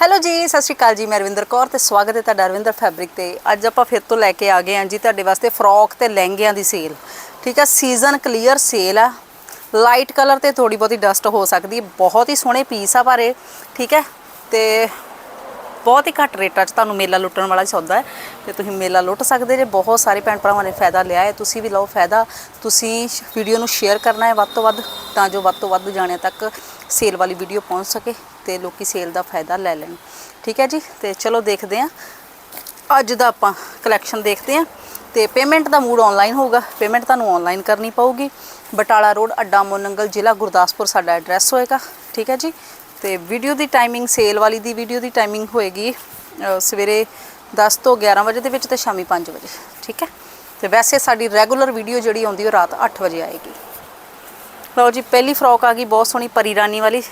Hello ਜੀ, ਸਤਿ ਸ਼੍ਰੀ ਅਕਾਲ ਜੀ, ਮੈਂ ਰਵਿੰਦਰ ਕੌਰ ਤੇ ਸਵਾਗਤ ਹੈ ਤੁਹਾਡਾ ਰਵਿੰਦਰ ਫੈਬਰਿਕ ਤੇ। ਅੱਜ ਆਪਾਂ ਫਿਰ ਤੋਂ ਲੈ ਕੇ ਆ ਗਏ ਹਾਂ ਜੀ ਤੁਹਾਡੇ ਵਾਸਤੇ ਫਰੋਕ ਤੇ ਲਹਿੰਗਿਆਂ ਦੀ ਸੇਲ ਠੀਕ ਹੈ ਸੀਜ਼ਨ ਕਲੀਅਰ ਸੇਲ ਆ। ਲਾਈਟ ਕਲਰ ਤੇ ਥੋੜੀ ਬਹੁਤੀ ਡਸਟ ਹੋ ਸਕਦੀ ਬਹੁਤ ਹੀ ਸੋਹਣੇ ਪੀਸ ਆ ਪਰ ਇਹ ਠੀਕ ਹੈ, ਤੇ ਬਹੁਤ ਹੀ ਘੱਟ ਰੇਟਾਂ 'ਚ ਤੁਹਾਨੂੰ ਮੇਲਾ ਲੁੱਟਣ ਵਾਲਾ ਸੌਦਾ ਹੈ। ਤੇ ਤੁਸੀਂ ਮੇਲਾ ਲੁੱਟ ਸਕਦੇ ਜੇ, ਬਹੁਤ ਸਾਰੇ ਭੈਣ ਭਰਾਵਾਂ ਨੇ ਫਾਇਦਾ ਲਿਆ ਹੈ, ਤੁਸੀਂ ਵੀ ਲਓ ਫਾਇਦਾ। ਤੁਸੀਂ ਵੀਡੀਓ ਨੂੰ ਸ਼ੇਅਰ ਕਰਨਾ ਹੈ ਵੱਧ ਤੋਂ ਵੱਧ, ਤਾਂ ਜੋ ਵੱਧ ਤੋਂ ਵੱਧ ਜਾਣਿਆਂ ਤੱਕ ਸੇਲ ਵਾਲੀ ਵੀਡੀਓ ਪਹੁੰਚ ਸਕੇ। ਤੇ ਲੋਕੀ ਸੇਲ ਦਾ ਫਾਇਦਾ ਲੈ ਲੈਣ। ਠੀਕ ਹੈ ਜੀ? ਤੇ ਚਲੋ ਦੇਖਦੇ ਹਾਂ। ਅੱਜ ਦਾ ਆਪਾਂ ਕਲੈਕਸ਼ਨ ਦੇਖਦੇ ਹਾਂ। ਤੇ ਪੇਮੈਂਟ ਦਾ ਮੂਡ ਆਨਲਾਈਨ ਹੋਊਗਾ। ਪੇਮੈਂਟ ਤੁਹਾਨੂੰ ਆਨਲਾਈਨ ਕਰਨੀ ਪਊਗੀ। ਬਟਾਲਾ ਰੋਡ, ਅੱਡਾ ਮੋਨੰਗਲ ਜ਼ਿਲ੍ਹਾ ਗੁਰਦਾਸਪੁਰ ਸਾਡਾ ਐਡਰੈਸ ਹੋਏਗਾ। ਠੀਕ ਹੈ ਜੀ? ਤੇ ਵੀਡੀਓ ਦੀ ਟਾਈਮਿੰਗ ਸੇਲ ਵਾਲੀ ਦੀ ਵੀਡੀਓ ਦੀ ਟਾਈਮਿੰਗ ਹੋਏਗੀ ਸਵੇਰੇ 10 ਤੋਂ 11 ਵਜੇ ਦੇ ਵਿੱਚ ਤੇ ਸ਼ਾਮੀ 5 ਵਜੇ। ਠੀਕ ਹੈ? ਤੇ ਵੈਸੇ ਸਾਡੀ ਰੈਗੂਲਰ ਵੀਡੀਓ ਜਿਹੜੀ ਆਉਂਦੀ ਉਹ ਰਾਤ 8 ਵਜੇ ਆਏਗੀ। ਲਓ ਜੀ, ਪਹਿਲੀ ਫਰੋਕ ਆ ਗਈ, ਬਹੁਤ ਸੋਹਣੀ ਪਰੀ ਰਾਨੀ ਵਾਲੀ।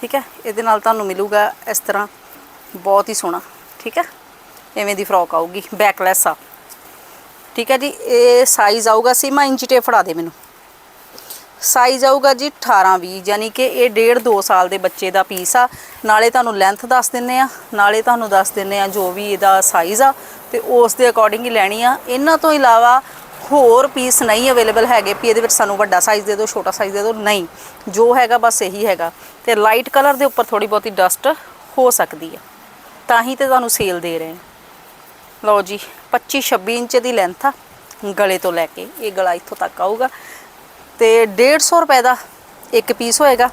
ਠੀਕ ਹੈ? ਇਹਦੇ ਨਾਲ ਤੁਹਾਨੂੰ ਮਿਲੂਗਾ ਇਸ ਤਰ੍ਹਾਂ ਬਹੁਤ ਹੀ ਸੋਹਣਾ, ਠੀਕ ਹੈ? ਐਵੇਂ ਦੀ ਫਰੋਕ ਆਊਗੀ ਬੈਕਲੈਸ ਆ। ਠੀਕ ਹੈ ਜੀ, ਇਹ ਸਾਈਜ਼ ਆਊਗਾ ਸੀਮਾ ਇੰਚ ਟੇ ਫੜਾ ਦੇ ਮੈਨੂੰ। ਸਾਈਜ਼ ਆਊਗਾ ਜੀ 18 20 ਯਾਨੀ ਕਿ ਇਹ ਡੇਢ 2 ਸਾਲ ਦੇ ਬੱਚੇ ਦਾ ਪੀਸ ਆ। ਨਾਲੇ ਤੁਹਾਨੂੰ ਲੈਂਥ ਦੱਸ ਦਿੰਨੇ ਆ, ਨਾਲੇ ਤੁਹਾਨੂੰ ਦੱਸ ਦਿੰਨੇ ਆ ਜੋ ਵੀ ਇਹਦਾ ਸਾਈਜ਼ ਆ, ਤੇ ਉਸ ਦੇ ਅਕੋਰਡਿੰਗ ਹੀ ਲੈਣੀ ਆ। ਇਹਨਾਂ ਤੋਂ ਇਲਾਵਾ ਹੋਰ ਪੀਸ ਨਹੀਂ ਅਵੇਲੇਬਲ ਹੈਗੇ ਵੀ ਇਹਦੇ ਵਿੱਚ ਸਾਨੂੰ ਵੱਡਾ ਸਾਈਜ਼ ਦੇ ਦਿਓ ਛੋਟਾ ਸਾਈਜ਼ ਦੇ ਦਿਓ ਨਹੀਂ। ਜੋ ਹੈਗਾ ਬਸ ਇਹੀ ਹੈਗਾ। ਤੇ ਲਾਈਟ ਕਲਰ ਦੇ ਉੱਪਰ ਥੋੜੀ ਬਹੁਤੀ ਡਸਟ ਹੋ ਸਕਦੀ ਹੈ। ਤਾਂ ਹੀ ਤੇ ਤੁਹਾਨੂੰ ਸੇਲ ਦੇ ਰਹੇ ਹਾਂ। ਲਓ ਜੀ 25 26 ਇੰਚ ਦੀ ਲੈਂਥ ਆ ਗਲੇ ਤੋਂ ਲੈ ਕੇ। ਇਹ ਗਲਾ ਇੱਥੋਂ ਤੱਕ ਆਊਗਾ। ਤੇ 150 ਰੁਪਏ ਦਾ ਇੱਕ ਪੀਸ ਹੋਏਗਾ।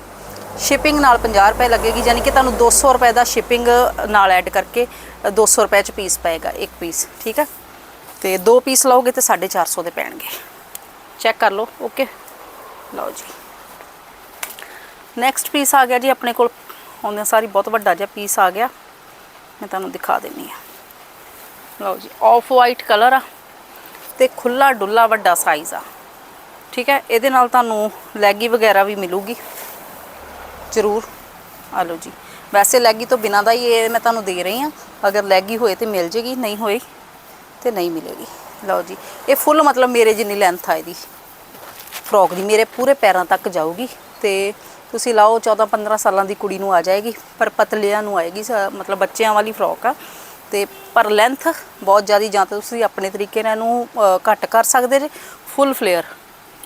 ਸ਼ਿਪਿੰਗ ਨਾਲ 50 ਰੁਪਏ ਲੱਗੇਗੀ ਯਾਨੀ ਕਿ ਤੁਹਾਨੂੰ 200 ਰੁਪਏ ਦਾ ਸ਼ਿਪਿੰਗ ਨਾਲ ਐਡ ਕਰਕੇ ਅ, 200 ਰੁਪਏ ਚ ਪੀਸ ਪਏਗਾ ਇੱਕ ਪੀਸ ਠੀਕ ਹੈ? ਤੇ ਦੋ ਪੀਸ ਲਓਗੇ ਤੇ 450 ਦੇ ਪੈਣਗੇ। ਚੈੱਕ ਕਰ ਲਓ ਓਕੇ ਲਓ ਜੀ। ਨੈਕਸਟ ਪੀਸ ਆ ਗਿਆ ਜੀ, ਆਪਣੇ ਕੋਲ ਹੁੰਦਿਆਂ ਸਾਰੀ ਬਹੁਤ ਵੱਡਾ ਜਿਹਾ ਪੀਸ ਆ ਗਿਆ। ਮੈਂ ਤੁਹਾਨੂੰ ਦਿਖਾ ਦਿੰਨੀ ਆ ਲਓ ਜੀ ਆਫ ਵਾਈਟ ਕਲਰ ਆ ਤੇ ਖੁੱਲਾ ਡੁੱਲਾ ਵੱਡਾ ਸਾਈਜ਼ ਆ। ਠੀਕ ਹੈ, ਇਹਦੇ ਨਾਲ ਤੁਹਾਨੂੰ ਲੈਗੀ ਵਗੈਰਾ ਵੀ ਮਿਲੂਗੀ। ਜ਼ਰੂਰ। ਆ ਲਓ ਜੀ। ਵੈਸੇ ਲੈਗੀ ਤੋਂ ਬਿਨਾਂ ਦਾ ਹੀ ਇਹ ਮੈਂ ਤੁਹਾਨੂੰ ਦੇ ਰਹੀ ਹਾਂ। ਅਗਰ ਲੈਗੀ ਹੋਏ ਤੇ ਮਿਲ ਜੇਗੀ, ਨਹੀਂ ਹੋਏ ਤੇ ਨਹੀਂ ਮਿਲੇਗੀ। ਲਓ ਜੀ, ਇਹ ਫੁੱਲ ਮਤਲਬ ਮੇਰੇ ਜਿੰਨੀ ਲੈਂਥ ਆ ਇਹਦੀ। ਫਰੋਕ ਦੀ ਮੇਰੇ ਪੂਰੇ ਪੈਰਾਂ ਤੱਕ ਜਾਊਗੀ ਤੇ ਤੁਸੀਂ ਲਾਓ 14 15 ਸਾਲਾਂ ਦੀ ਕੁੜੀ ਨੂੰ ਆ ਜਾਏਗੀ, ਪਰ ਪਤਲਿਆਂ ਨੂੰ ਆਏਗੀ, ਸ- ਮਤਲਬ ਬੱਚਿਆਂ ਵਾਲੀ ਫਰੋਕ ਆ। ਤੇ ਪਰ ਲੈਂਥ ਬਹੁਤ ਜ਼ਿਆਦਾ, ਜਾਂ ਤਾਂ ਤੁਸੀਂ ਆਪਣੇ ਤਰੀਕੇ ਨਾਲ ਇਹਨੂੰ ਘੱਟ ਕਰ ਸਕਦੇ ਜੇ ਫੁੱਲ ਫਲੇਅਰ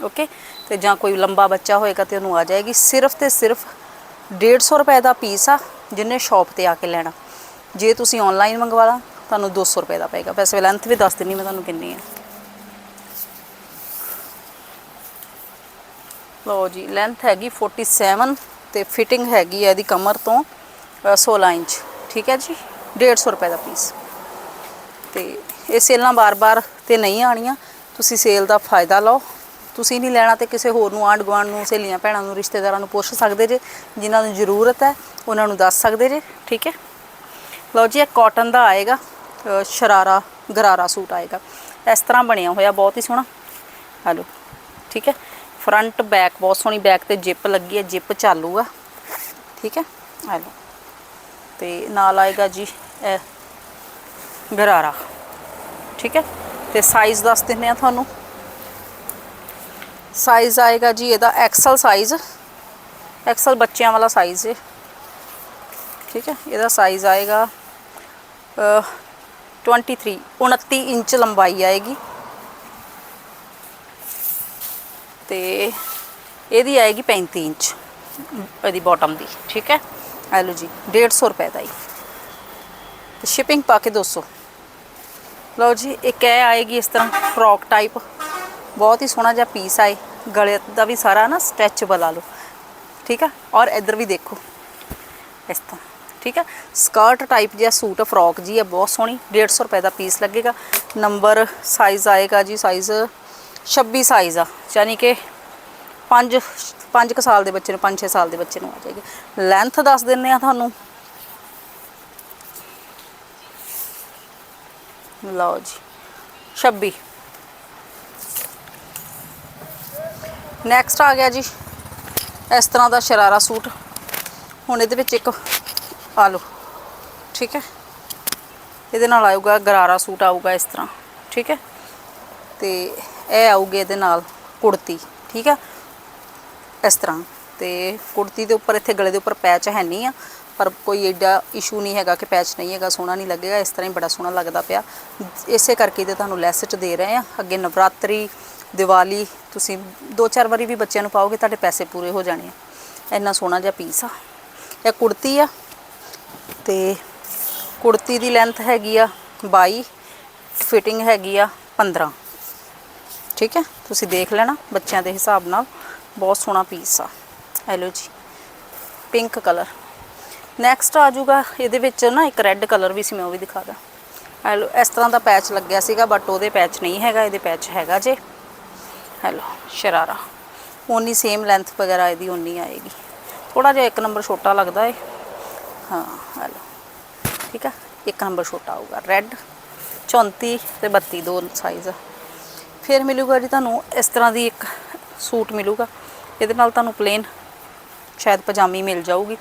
ਓਕੇ ਤੇ ਜਾਂ ਕੋਈ ਲੰਬਾ ਬੱਚਾ ਹੋਏਗਾ ਤੇ ਉਹਨੂੰ ਆ ਜਾਏਗੀ। ਸਿਰਫ ਤੇ ਸਿਰਫ 150 ਰੁਪਏ ਦਾ ਪੀਸ ਆ ਜਿੰਨੇ ਸ਼ਾਪ ਤੇ ਆ ਕੇ ਲੈਣਾ। ਜੇ ਤੁਸੀਂ ਆਨਲਾਈਨ ਮੰਗਵਾਲਾ ਤੁਹਾਨੂੰ 200 ਰੁਪਏ ਦਾ ਪਏਗਾ। ਵੈਸੇ ਲੈਂਥ ਵੀ ਦੱਸ ਦਿੰਨੀ ਮੈਂ ਤੁਹਾਨੂੰ ਕਿੰਨੀ ਹੈ। ਲਓ ਜੀ ਲੈਂਥ ਹੈਗੀ 47 ਤੇ ਫਿਟਿੰਗ ਹੈਗੀ ਹੈ ਇਹਦੀ ਕਮਰ ਤੋਂ ਅ, 16 ਇੰਚ ਠੀਕ ਹੈ ਜੀ? 150 ਰੁਪਏ ਦਾ ਪੀਸ ਤੇ ਇਹ ਸੇਲਾਂ ਬਾਰ-ਬਾਰ ਤੇ ਨਹੀਂ ਆਣੀਆਂ ਤੁਸੀਂ ਸੇਲ ਦਾ ਫਾਇਦਾ ਲਓ। ਤੁਸੀਂ ਨਹੀਂ ਲੈਣਾ ਤੇ ਕਿਸੇ ਹੋਰ ਨੂੰ ਆਂਢ ਗੁਆਂਢ ਨੂੰ ਸਹੇਲੀਆਂ ਭੈਣਾਂ ਨੂੰ ਰਿਸ਼ਤੇਦਾਰਾਂ ਨੂੰ ਪੁੱਛ ਸਕਦੇ ਜੇ ਜਿਨ੍ਹਾਂ ਨੂੰ ਜ਼ਰੂਰਤ ਹੈ ਉਹਨਾਂ ਨੂੰ ਦੱਸ ਸਕਦੇ ਜੇ ਠੀਕ ਹੈ? ਲਓ ਜੀ ਇਹ ਕਾਟਨ ਦਾ ਆਏਗਾ। ਸ਼ਰਾਰਾ ਗਰਾਰਾ ਸੂਟ ਆਏਗਾ। ਇਸ ਤਰ੍ਹਾਂ ਬਣਿਆ ਹੋਇਆ, ਬਹੁਤ ਹੀ ਸੋਹਣਾ। ਹਲੋ, ਠੀਕ ਹੈ? ਫਰੰਟ ਬੈਕ ਬਹੁਤ ਸੋਹਣੀ ਬੈਕ ਤੇ ਜਿਪ ਲੱਗੀ ਹੈ ਜਿਪ ਚਾਲੂ ਆ। ਠੀਕ ਹੈ? ਆ ਲਓ ਤੇ ਨਾਲ ਆਏਗਾ ਜੀ, ਇਹ ਗਰਾਰਾ। ਠੀਕ ਹੈ? ਤੇ ਸਾਈਜ਼ ਦੱਸ ਦਿੰਨੇ ਆ ਤੁਹਾਨੂੰ। ਸਾਈਜ਼ ਆਏਗਾ ਜੀ, ਇਹਦਾ ਐਕਸਲ ਸਾਈਜ਼ ਐਕਸਲ ਬੱਚਿਆਂ ਵਾਲਾ ਸਾਈਜ਼ ਹੈ ਠੀਕ ਹੈ? ਇਹਦਾ ਸਾਈਜ਼ ਆਏਗਾ 23 29 ਇੰਚ ਲੰਬਾਈ ਆਏਗੀ ਤੇ ਇਹਦੀ ਆਏਗੀ 35 ਇੰਚ ਇਹਦੀ ਬਾਟਮ ਦੀ ਠੀਕ ਹੈ ਆ ਲਓ ਜੀ 150 ਰੁਪਏ ਦਾ ਹੀ ਤੇ ਸ਼ਿਪਿੰਗ ਪਾ ਕੇ 200 ਲਓ ਜੀ ਇੱਕ ਇਹ ਆਏਗੀ ਇਸ ਤਰ੍ਹਾਂ ਫਰੋਕ ਟਾਈਪ ਬਹੁਤ ਹੀ ਸੋਹਣਾ ਜਿਹਾ ਪੀਸ ਆਏ ਗਲੇ ਦਾ ਵੀ ਸਾਰਾ ਨਾ ਸਟ੍ਰੈਚੇਬਲ ਆ ਲਓ ਠੀਕ ਹੈ ਔਰ ਇੱਧਰ ਵੀ ਦੇਖੋ ਇਸ ਤਰ੍ਹਾਂ ਠੀਕ ਹੈ? ਸਕਰਟ ਟਾਈਪ ਜਿਹਾ ਸੂਟ ਫਰੋਕ ਜੀ ਹੈ, ਬਹੁਤ ਸੋਹਣੀ 150 ਰੁਪਏ ਦਾ ਪੀਸ ਲੱਗੇਗਾ। ਨੰਬਰ ਸਾਈਜ਼ ਆਏਗਾ ਜੀ ਸਾਈਜ਼ 26 ਸਾਈਜ਼ ਆ, ਯਾਨੀ ਕਿ 5 5 ਕੁ ਸਾਲ ਦੇ ਬੱਚੇ ਨੂੰ 5-6 ਸਾਲ ਦੇ ਬੱਚੇ ਨੂੰ ਆ ਜਾਏਗੀ। ਲੈਂਥ ਦੱਸ ਦਿੰਨੇ ਆ ਤੁਹਾਨੂੰ। ਲਓ ਜੀ 26 ਨੈਕਸਟ ਆ ਗਿਆ ਜੀ, ਇਸ ਤਰ੍ਹਾਂ ਦਾ ਸ਼ਰਾਰਾ ਸੂਟ। ਹੁਣ ਇਹਦੇ ਵਿੱਚ ਇੱਕ ਆ ਲਓ। ਠੀਕ ਹੈ? ਇਹਦੇ ਨਾਲ ਆਊਗਾ, ਗਰਾਰਾ ਸੂਟ ਆਊਗਾ ਇਸ ਤਰ੍ਹਾਂ। ਠੀਕ ਹੈ? ਤੇ ਇਹ ਆਊਗੇ ਇਹਦੇ ਨਾਲ ਕੁੜਤੀ। ਠੀਕ ਹੈ? ਇਸ ਤਰ੍ਹਾਂ। ਤੇ ਕੁੜਤੀ ਦੇ ਉੱਪਰ ਇੱਥੇ ਗਲੇ ਦੇ ਉੱਪਰ ਪੈਚ ਹੈ ਨਹੀਂ ਆ, ਪਰ ਕੋਈ ਐਡਾ ਇਸ਼ੂ ਨਹੀਂ ਹੈਗਾ ਕਿ ਪੈਚ ਨਹੀਂ ਹੈਗਾ, ਸੋਹਣਾ ਨਹੀਂ ਲੱਗੇਗਾ। ਇਸ ਤਰ੍ਹਾਂ ਹੀ ਬੜਾ ਸੋਹਣਾ ਲੱਗਦਾ ਪਿਆ। ਇਸੇ ਕਰਕੇ ਤੇ ਤੁਹਾਨੂੰ ਲੈਸ ਚ ਦੇ ਰਹੇ ਆ। ਅੱਗੇ ਨਵਰਾਤਰੀ, ਦੀਵਾਲੀ, ਤੁਸੀਂ ਦੋ ਚਾਰ ਵਾਰੀ ਵੀ ਬੱਚਿਆਂ ਨੂੰ ਪਾਓਗੇ, ਤੁਹਾਡੇ ਪੈਸੇ ਪੂਰੇ ਹੋ ਜਾਣੇ ਆ। ਇੰਨਾ ਸੋਹਣਾ ਜਿਹਾ ਪੀਸ ਆ। ਇਹ ਕੁੜਤੀ ਆ। ਤੇ ਕੁੜਤੀ ਦੀ ਲੈਂਥ ਹੈਗੀ ਆ 22 ਫਿਟਿੰਗ ਹੈਗੀ ਆ 15 ਠੀਕ ਹੈ? ਤੁਸੀਂ ਦੇਖ ਲੈਣਾ ਬੱਚਿਆਂ ਦੇ ਹਿਸਾਬ ਨਾਲ। ਬਹੁਤ ਸੋਹਣਾ ਪੀਸ ਆ। ਹੈਲੋ ਜੀ ਪਿੰਕ ਕਲਰ ਨੈਕਸਟ ਆ ਜਾਊਗਾ, ਇਹਦੇ ਵਿੱਚ ਨਾ ਇੱਕ ਰੈੱਡ ਕਲਰ ਵੀ ਸੀ, ਮੈਂ ਉਹ ਵੀ ਦਿਖਾ ਦਾਂ। ਹੈਲੋ ਇਸ ਤਰ੍ਹਾਂ ਦਾ ਪੈਚ ਲੱਗਿਆ ਸੀਗਾ ਬਟ ਉਹਦੇ ਪੈਚ ਨਹੀਂ ਹੈਗਾ, ਇਹਦੇ ਪੈਚ ਹੈਗਾ ਜੇ। ਹੈਲੋ ਸ਼ਰਾਰਾ। ਓਨੀ ਸੇਮ ਲੈਂਥ ਵਗੈਰਾ ਇਹਦੀ ਓਨੀ ਆਏਗੀ। ਥੋੜਾ ਜਿਹਾ ਇੱਕ ਨੰਬਰ ਛੋਟਾ ਲੱਗਦਾ ਏ। ਹਾਂ, ਹੈਲੋ। ਠੀਕ ਆ? ਇੱਕ ਨੰਬਰ ਛੋਟਾ ਆਊਗਾ ਰੈੱਡ 34 ਤੇ 32 ਦੋ ਸਾਈਜ਼ ਫਿਰ ਮਿਲੂਗਾ ਜੀ ਤੁਹਾਨੂੰ ਇਸ ਤਰ੍ਹਾਂ ਦੀ ਇੱਕ ਸੂਟ ਮਿਲੂਗਾ। ਇਹਦੇ ਨਾਲ ਤੁਹਾਨੂੰ ਪਲੇਨ ਸ਼ਾਇਦ ਪਜਾਮੀ ਮਿਲ ਜਾਊਗੀ।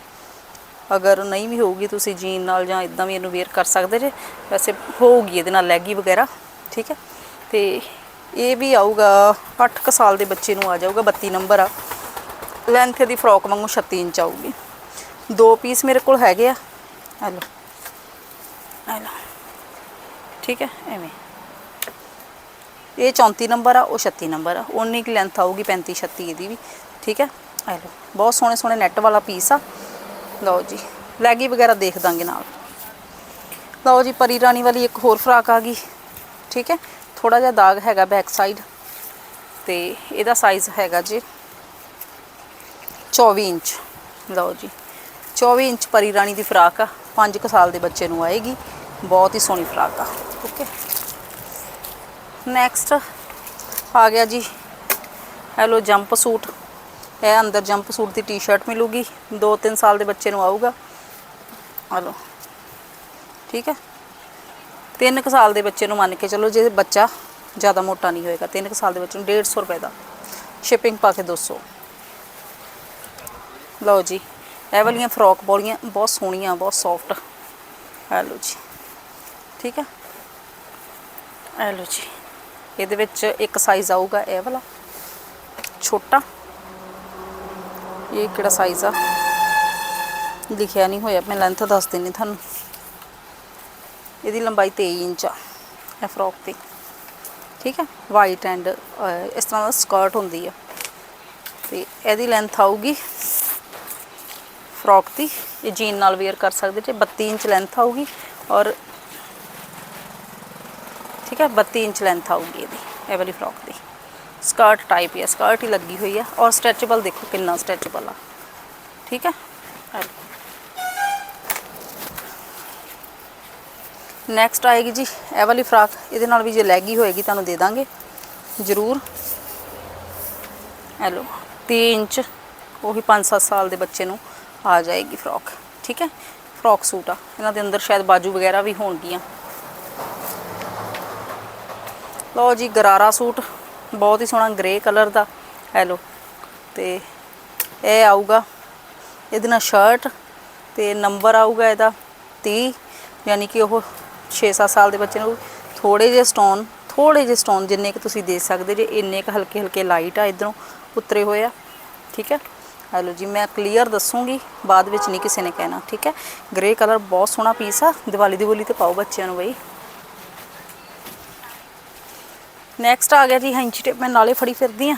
ਅਗਰ ਨਹੀਂ ਵੀ ਹੋਊਗੀ, ਤੁਸੀਂ ਜੀਨ ਨਾਲ ਜਾਂ ਇਦਾਂ ਵੀ ਇਹਨੂੰ ਵੇਅਰ ਕਰ ਸਕਦੇ ਜੇ। ਵੈਸੇ ਹੋਊਗੀ ਇਹਦੇ ਨਾਲ ਲੈਗੀ ਵਗੈਰਾ, ਠੀਕ ਹੈ ਤੇ ਇਹ ਵੀ ਆਊਗਾ 8 ਕੁ ਸਾਲ ਦੇ ਬੱਚੇ ਨੂੰ ਆ ਜਾਊਗਾ 32 ਨੰਬਰ ਆ। ਲੈਂਥ ਦੀ ਫਰੋਕ ਵਾਂਗੂ 36 ਇੰਚ ਆਊਗੀ। ਦੋ ਪੀਸ ਮੇਰੇ ਕੋਲ ਹੈਗੇ ਆ। ਆ ਲਓ। ਆ ਲਓ। ਠੀਕ ਹੈ, ਐਵੇਂ। ਇਹ 34 ਨੰਬਰ ਆ, ਉਹ 36 ਨੰਬਰ ਆ। ਉਨੀ ਕੁ ਲੈਂਥ ਆਊਗੀ 35 36 ਇਹਦੀ ਵੀ। ਠੀਕ ਹੈ, ਆ ਲਓ। ਬਹੁਤ ਸੋਹਣੇ ਸੋਹਣੇ ਨੈਟ ਵਾਲਾ ਪੀਸ ਆ। ਲਓ ਜੀ ਲੈਗੀ ਵਗੈਰਾ ਦੇਖ ਦਾਂਗੇ ਨਾਲ। ਲਓ ਜੀ, ਪਰੀ ਰਾਣੀ ਵਾਲੀ ਇੱਕ ਹੋਰ ਫਰਾਕ ਆ ਗਈ। ਠੀਕ ਹੈ ਥੋੜਾ ਜਿਹਾ ਦਾਗ ਹੈਗਾ ਬੈਕ ਸਾਈਡ ਤੇ ਇਹਦਾ ਸਾਈਜ਼ ਹੈਗਾ ਜੀ 24 ਇੰਚ। ਲਓ ਜੀ। 24 ਇੰਚ ਪਰੀ ਰਾਣੀ ਦੀ ਫਰਾਕ ਆ। 5 ਕੁ ਸਾਲ ਦੇ ਬੱਚੇ ਨੂੰ ਆਏਗੀ। ਬਹੁਤ ਹੀ ਸੋਹਣੀ ਫਰਾਕ ਆ। ਓਕੇ। ਨੈਕਸਟ ਆ ਗਿਆ ਜੀ। Hello, jumpsuit. ਇਹ ਅੰਦਰ ਜੰਪ ਸੂਟ ਦੀ ਟੀ-ਸ਼ਰਟ ਮਿਲੂਗੀ। 2-3 ਸਾਲ ਦੇ ਬੱਚੇ ਨੂੰ ਆਊਗਾ। ਹਲੋ। ਠੀਕ ਹੈ। 3 ਕੁ ਸਾਲ ਦੇ ਬੱਚੇ ਨੂੰ ਮੰਨ ਕੇ ਚਲੋ, ਜੇ ਬੱਚਾ ਜ਼ਿਆਦਾ ਮੋਟਾ ਨਹੀਂ ਹੋਏਗਾ 3 ਕੁ ਸਾਲ ਦੇ ਬੱਚੇ ਨੂੰ 150 ਰੁਪਏ ਦਾ। ਸ਼ਿਪਿੰਗ ਪਾ ਕੇ 200 ਲਓ ਜੀ। ਇਹ ਵਾਲੀਆਂ ਫਰੋਕ ਬੋਲੀਆਂ ਬਹੁਤ ਸੋਹਣੀਆਂ, ਬਹੁਤ ਸੌਫਟ ਹੈਲੋ ਜੀ। ਠੀਕ ਹੈ ਹੈਲੋ ਜੀ। ਇਹਦੇ ਵਿੱਚ ਇੱਕ ਸਾਈਜ਼ ਆਊਗਾ ਇਹ ਵਾਲਾ। ਛੋਟਾ। ਇਹ ਕਿਹੜਾ ਸਾਈਜ਼ ਆ? ਲਿਖਿਆ ਨਹੀਂ ਹੋਇਆ, ਮੈਂ ਲੈਂਥ ਦੱਸ ਦਿੰਨੀ ਤੁਹਾਨੂੰ। ਇਹਦੀ ਲੰਬਾਈ 23 ਇੰਚ ਆ, ਇਹ ਫਰੋਕ ਦੀ। ਠੀਕ ਹੈ ਵਾਈਟ ਐਂਡ ਇਸ ਤਰ੍ਹਾਂ ਦਾ ਸਕਰਟ ਹੁੰਦੀ ਆ। ਤੇ ਇਹਦੀ ਲੈਂਥ ਆਊਗੀ ਫਰੋਕ ਦੀ ਇਹ ਜੀਨ ਨਾਲ ਵੇਅਰ ਕਰ ਸਕਦੇ ਜੇ 32 ਇੰਚ ਲੈਂਥ ਆਊਗੀ ਔਰ ਠੀਕ ਹੈ 32 ਇੰਚ ਲੈਂਥ ਆਊਗੀ ਇਹਦੀ, ਇਹ ਵਾਲੀ ਫਰੋਕ ਦੀ। ਸਕਰਟ ਟਾਈਪ ਹੈ ਸਕਰਟ ਹੀ ਲੱਗੀ ਹੋਈ ਹੈ ਔਰ ਸਟ੍ਰੈਚੇਬਲ ਦੇਖੋ ਕਿੰਨਾ ਸਟ੍ਰੈਚੇਬਲ ਆ। ਠੀਕ ਹੈ? ਨੈਕਸਟ ਆਏਗੀ ਜੀ, ਇਹ ਵਾਲੀ ਫਰਾਕ ਇਹਦੇ ਨਾਲ ਵੀ ਜੇ ਲੈਗੀ ਹੋਏਗੀ ਤੁਹਾਨੂੰ ਦੇ ਦਾਂਗੇ, ਜ਼ਰੂਰ। ਹੈਲੋ 3 ਇੰਚ, ਉਹੀ 5-7 ਸਾਲ ਦੇ ਬੱਚੇ ਨੂੰ। ਆ ਜਾਏਗੀ ਫਰੋਕ, ਠੀਕ ਹੈ? ਫਰੋਕ ਸੂਟ ਆ। ਇਹਨਾਂ ਦੇ ਅੰਦਰ ਸ਼ਾਇਦ ਬਾਜੂ ਵਗੈਰਾ ਵੀ ਹੋਣਗੀਆਂ। ਲਓ ਜੀ, ਗਰਾਰਾ ਸੂਟ, ਬਹੁਤ ਹੀ ਸੋਹਣਾ ਗ੍ਰੇ ਕਲਰ ਦਾ। ਹੈਲੋ ਤੇ ਇਹ ਆਊਗਾ, ਇਹਦੇ ਨਾਲ ਸ਼ਰਟ ਤੇ ਨੰਬਰ ਆਊਗਾ ਇਹਦਾ 30 ਯਾਨੀ ਕਿ ਉਹ 6-7 ਸਾਲ ਦੇ ਬੱਚੇ ਨੂੰ ਥੋੜੇ ਜਿਹੇ ਸਟੋਨ ਥੋੜੇ ਜਿਹੇ ਸਟੋਨ ਜਿੰਨੇ ਕਿ ਤੁਸੀਂ ਦੇ ਸਕਦੇ ਜੇ, ਇੰਨੇ ਕ ਹਲਕੇ ਹਲਕੇ ਲਾਈਟ ਆ ਇਧਰੋਂ ਉਤਰੇ ਹੋਏ ਆ, ਠੀਕ ਹੈ? ਹੈਲੋ ਜੀ, ਮੈਂ ਕਲੀਅਰ ਦੱਸੂਗੀ, ਬਾਅਦ ਵਿੱਚ ਨਹੀਂ ਕਿਸੇ ਨੇ ਕਹਿਣਾ, ਠੀਕ ਹੈ? ਗ੍ਰੇ ਕਲਰ ਬਹੁਤ ਸੋਹਣਾ ਪੀਸ ਆ, ਦੀਵਾਲੀ ਦੀਵਾਲੀ ਤੇ ਪਾਓ ਬੱਚਿਆਂ ਨੂੰ ਬਈ। ਨੈਕਸਟ ਆ ਗਿਆ ਜੀ ਹੈਂਚੀ ਟੇਪ, ਮੈਂ ਨਾਲੇ ਫੜੀ ਫਿਰਦੀ ਆ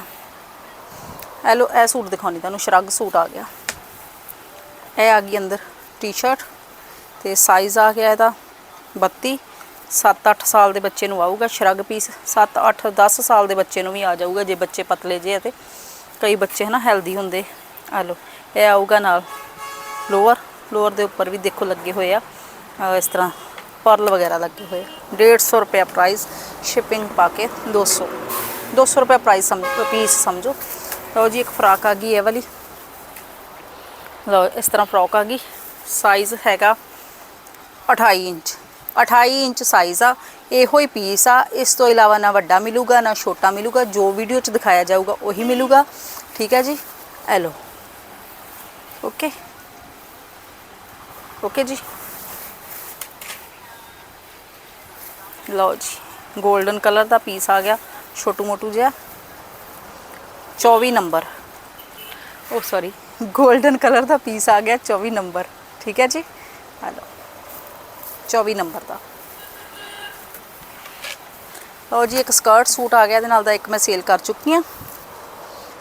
ਹੈਲੋ, ਇਹ ਸੂਟ ਦਿਖਾਉਣੀ ਤੁਹਾਨੂੰ, ਸ਼ਰਗ ਸੂਟ ਆ ਗਿਆ। ਇਹ ਆ ਗਈ ਅੰਦਰ ਟੀ-ਸ਼ਰਟ ਤੇ ਸਾਈਜ਼ ਆ ਗਿਆ ਇਹਦਾ 32 7-8 ਸਾਲ ਦੇ ਬੱਚੇ ਨੂੰ ਆਊਗਾ ਸ਼ਰਗ ਪੀਸ 7-8 10 ਸਾਲ ਦੇ ਬੱਚੇ ਨੂੰ ਵੀ ਆ ਜਾਊਗਾ, ਜੇ ਬੱਚੇ ਪਤਲੇ ਜੇ ਆ ਤੇ। ਕਈ ਬੱਚੇ ਹਨਾ ਹੈਲਦੀ ਹੁੰਦੇ। ਆ ਲੋ ਇਹ ਆਊਗਾ ਨਾਲ ਲੋਅਰ ਲੋਅਰ ਦੇ ਉੱਪਰ ਵੀ ਦੇਖੋ ਲੱਗੇ ਹੋਏ ਆ। ਅਹ ਇਸ ਤਰ੍ਹਾਂ ਪਰਲ ਵਗੈਰਾ ਲੱਗੇ ਹੋਏ ਆ। 150 ਰੁਪਏ ਪ੍ਰਾਈਸ ਸ਼ਿਪਿੰਗ ਪਾ ਕੇ 200 200 ਰੁਪਏ ਪ੍ਰਾਈਸ ਸਮਝ ਪੀਸ ਸਮਝੋ। ਲਓ ਜੀ, ਇੱਕ ਫਰਾਕ ਆ ਗਈ ਇਹ ਵਾਲੀ। ਲਓ, ਇਸ ਤਰ੍ਹਾਂ ਫਰੋਕ ਆ ਗਈ। ਸਾਈਜ਼ ਹੈਗਾ 28 ਇੰਚ। 28 ਇੰਚ ਸਾਈਜ਼ ਆ। ਇਹੋ ਹੀ ਪੀਸ ਆ। ਇਸ ਤੋਂ ਇਲਾਵਾ ਨਾ ਵੱਡਾ ਮਿਲੂਗਾ, ਨਾ ਛੋਟਾ ਮਿਲੂਗਾ। ਜੋ ਵੀਡੀਓ 'ਚ ਦਿਖਾਇਆ ਜਾਊਗਾ, ਉਹੀ ਮਿਲੂਗਾ। ਠੀਕ ਹੈ ਜੀ? ਇਹ ਲਓ। ਓਕੇ ਓਕੇ ਜੀ ਲਓ ਜੀ 골ਡਨ ਕਲਰ ਦਾ ਪੀਸ ਆ ਗਿਆ, ਛੋਟੂ ਮੋਟੂ ਜਿਹਾ। 24 ਨੰਬਰ ਓ ਸੌਰੀ 골ਡਨ ਕਲਰ ਦਾ ਪੀਸ ਆ ਗਿਆ 24 ਨੰਬਰ ਠੀਕ ਹੈ ਜੀ? ਆ ਲਓ 24 ਨੰਬਰ ਦਾ। ਲਓ ਜੀ, ਇੱਕ ਸਕਰਟ ਸੂਟ ਆ ਗਿਆ, ਇਹਦੇ ਨਾਲ ਦਾ ਇੱਕ ਮੈਂ ਸੇਲ ਕਰ ਚੁੱਕੀ ਹਾਂ।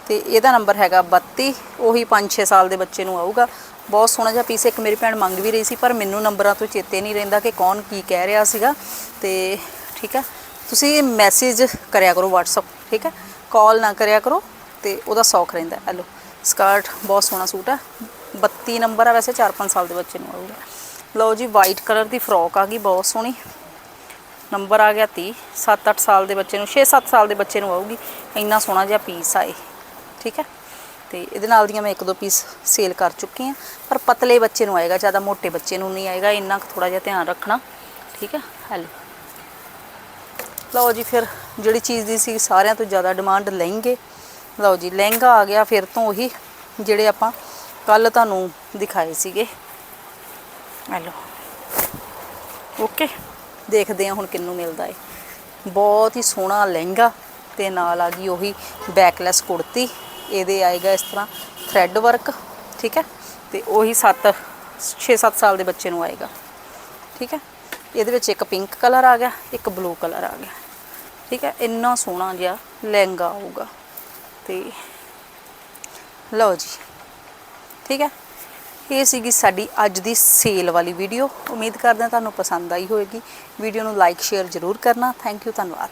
ਤੇ ਇਹਦਾ ਨੰਬਰ ਹੈਗਾ 32 ਉਹੀ 5-6 ਸਾਲ ਦੇ ਬੱਚੇ ਨੂੰ ਆਊਗਾ। ਬਹੁਤ ਸੋਹਣਾ ਜਿਹਾ ਪੀਸ ਇੱਕ ਮੇਰੀ ਭੈਣ ਮੰਗ ਵੀ ਰਹੀ ਸੀ, ਪਰ ਮੈਨੂੰ ਨੰਬਰਾਂ ਤੋਂ ਚੇਤੇ ਨਹੀਂ ਰਹਿੰਦਾ ਕਿ ਕੌਣ ਕੀ ਕਹਿ ਰਿਹਾ ਸੀਗਾ। ਤੇ ਠੀਕ ਹੈ ਤੁਸੀਂ ਮੈਸੇਜ ਕਰਿਆ ਕਰੋ WhatsApp, ਠੀਕ ਹੈ ਕਾਲ ਨਾ ਕਰਿਆ ਕਰੋ ਤੇ ਉਹਦਾ ਸੌਖ ਰਹਿੰਦਾ। ਹੈਲੋ ਸਕਰਟ ਬਹੁਤ ਸੋਹਣਾ ਸੂਟ ਹੈ 32 ਨੰਬਰ ਆ ਵੈਸੇ 4-5 ਸਾਲ ਦੇ ਬੱਚੇ ਨੂੰ ਆਊਗਾ। ਲਓ ਜੀ ਵਾਈਟ ਕਲਰ ਦੀ ਫਰੋਕ ਆ ਗਈ, ਬਹੁਤ ਸੋਹਣੀ। ਨੰਬਰ ਆ ਗਿਆ 30 7-8 ਸਾਲ ਦੇ ਬੱਚੇ ਨੂੰ 6-7 ਸਾਲ ਦੇ ਬੱਚੇ ਨੂੰ ਆਊਗੀ। ਇੰਨਾ ਸੋਹਣਾ ਜਿਹਾ ਪੀਸ ਆ ਆਏ ਠੀਕ ਹੈ? ਤੇ ਇਹਦੇ ਨਾਲ ਦੀਆਂ ਮੈਂ ਇੱਕ ਦੋ ਪੀਸ ਸੇਲ ਕਰ ਚੁੱਕੀ ਹਾਂ। ਪਰ ਪਤਲੇ ਬੱਚੇ ਨੂੰ ਆਏਗਾ, ਜ਼ਿਆਦਾ ਮੋਟੇ ਬੱਚੇ ਨੂੰ ਨਹੀਂ ਆਏਗਾ, ਇੰਨਾ ਕੁ ਥੋੜਾ ਜਿਹਾ ਧਿਆਨ ਰੱਖਣਾ। ਠੀਕ ਹੈ? ਹੈਲੋ ਲਓ ਜੀ, ਫਿਰ ਜਿਹੜੀ ਚੀਜ਼ ਦੀ ਸੀ, ਸਾਰਿਆਂ ਤੋਂ ਜ਼ਿਆਦਾ ਡਿਮਾਂਡ ਲਹਿੰਗੇ। ਲਓ ਜੀ, ਲਹਿੰਗਾ ਆ ਗਿਆ, ਫਿਰ ਤੋਂ ਉਹੀ ਜਿਹੜੇ ਆਪਾਂ ਕੱਲ ਤੁਹਾਨੂੰ ਦਿਖਾਏ ਸੀਗੇ। ਹੈਲੋ ਓਕੇ ਦੇਖਦੇ ਹਾਂ ਹੁਣ ਕਿੰਨੂੰ ਮਿਲਦਾ ਏ। ਬਹੁਤ ਹੀ ਸੋਹਣਾ ਲਹਿੰਗਾ ਤੇ ਨਾਲ ਆ ਗਈ ਉਹੀ ਬੈਕਲੈਸ ਕੁੜਤੀ। ਇਹਦੇ ਆਏਗਾ ਇਸ ਤਰ੍ਹਾਂ ਥ੍ਰੈਡ ਵਰਕ ਠੀਕ ਹੈ? ਤੇ ਉਹੀ 7 6-7 ਸਾਲ ਦੇ ਬੱਚੇ ਨੂੰ ਆਏਗਾ, ਠੀਕ ਹੈ? ਇਹਦੇ ਵਿੱਚ ਇੱਕ ਪਿੰਕ ਕਲਰ ਆ ਗਿਆ, ਇੱਕ ਬਲੂ ਕਲਰ ਆ ਗਿਆ, ਠੀਕ ਹੈ? ਇੰਨਾ ਸੋਹਣਾ ਜਿਹਾ ਲਹਿੰਗਾ ਆਊਗਾ। ਤੇ ਲਓ ਜੀ, ਠੀਕ ਹੈ? ਇਹ ਸੀਗੀ ਸਾਡੀ ਅੱਜ ਦੀ ਸੇਲ ਵਾਲੀ ਵੀਡੀਓ ਉਮੀਦ ਕਰਦੇ ਹਾਂ ਤੁਹਾਨੂੰ ਪਸੰਦ ਆਈ ਹੋਵੇਗੀ। ਵੀਡੀਓ ਨੂੰ ਲਾਈਕ ਸ਼ੇਅਰ ਜ਼ਰੂਰ ਕਰਨਾ। ਥੈਂਕ ਯੂ ਧੰਨਵਾਦ।